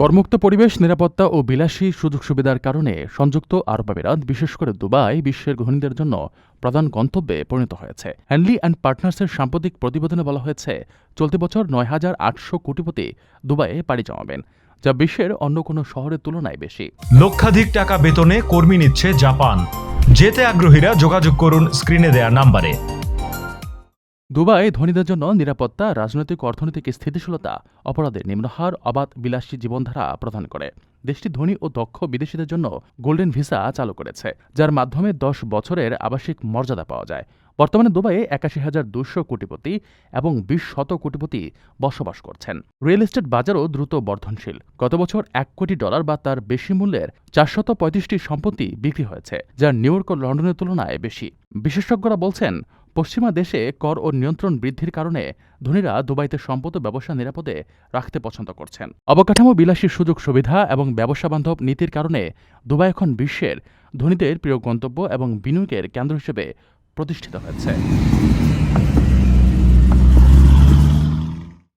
করমুক্ত পরিবেশ, নিরাপত্তা ও বিলাসী সুযোগ সুবিধার কারণে সংযুক্ত আরব আমিরাত, বিশেষ করে দুবাই, বিশ্বের ধনীদের জন্য প্রধান গন্তব্যে পরিণত হয়েছে। হ্যানলি অ্যান্ড পার্টনার্সের সাম্প্রতিক প্রতিবেদনে বলা হয়েছে, চলতি বছর নয় হাজার আটশো কোটিপতি দুবাইয়ে পাড়ি জমাবেন, যা বিশ্বের অন্য কোনো শহরের তুলনায় বেশি। লক্ষাধিক টাকা বেতনে কর্মী নিচ্ছে জাপান। যেতে আগ্রহীরা যোগাযোগ করুন স্ক্রিনে দেয়া নাম্বারে। দুবাই ধনীদের জন্য নিরাপত্তা, রাজনৈতিক অর্থনৈতিক স্থিতিশীলতা, অপরাধের নিম্নহার অবাধ বিলাসী জীবনধারা প্রদান করে। দেশটি ধনী ও দক্ষ বিদেশিদের জন্য গোল্ডেন ভিসা চালু করেছে, যার মাধ্যমে দশ বছরের আবাসিক মর্যাদা পাওয়া যায়। বর্তমানে দুবাইয়ে একাশি হাজার দুশো কোটিপতি এবং বিশ শত কোটিপতি বসবাস করছেন। রিয়েল এস্টেট বাজারও দ্রুত বর্ধনশীল। গত বছর এক কোটি ডলার বা তার বেশি মূল্যের চারশত পঁয়ত্রিশটি সম্পত্তি বিক্রি হয়েছে, যা নিউ ইয়র্ক ও লন্ডনের তুলনায় বেশি। বিশেষজ্ঞরা বলছেন পশ্চিমা দেশে কর ও নিয়ন্ত্রণ বৃদ্ধির কারণে ধনীরা দুবাইতে সম্পদ ব্যবসা নিরাপদে রাখতে পছন্দ করছেন। অবকাঠামো বিলাসী সুযোগ সুবিধা এবং ব্যবসা বান্ধব নীতির কারণে দুবাই এখন বিশ্বের ধনীদের প্রিয় গন্তব্য এবং বিনিয়োগের কেন্দ্র হিসেবে প্রতিষ্ঠিত হয়েছে।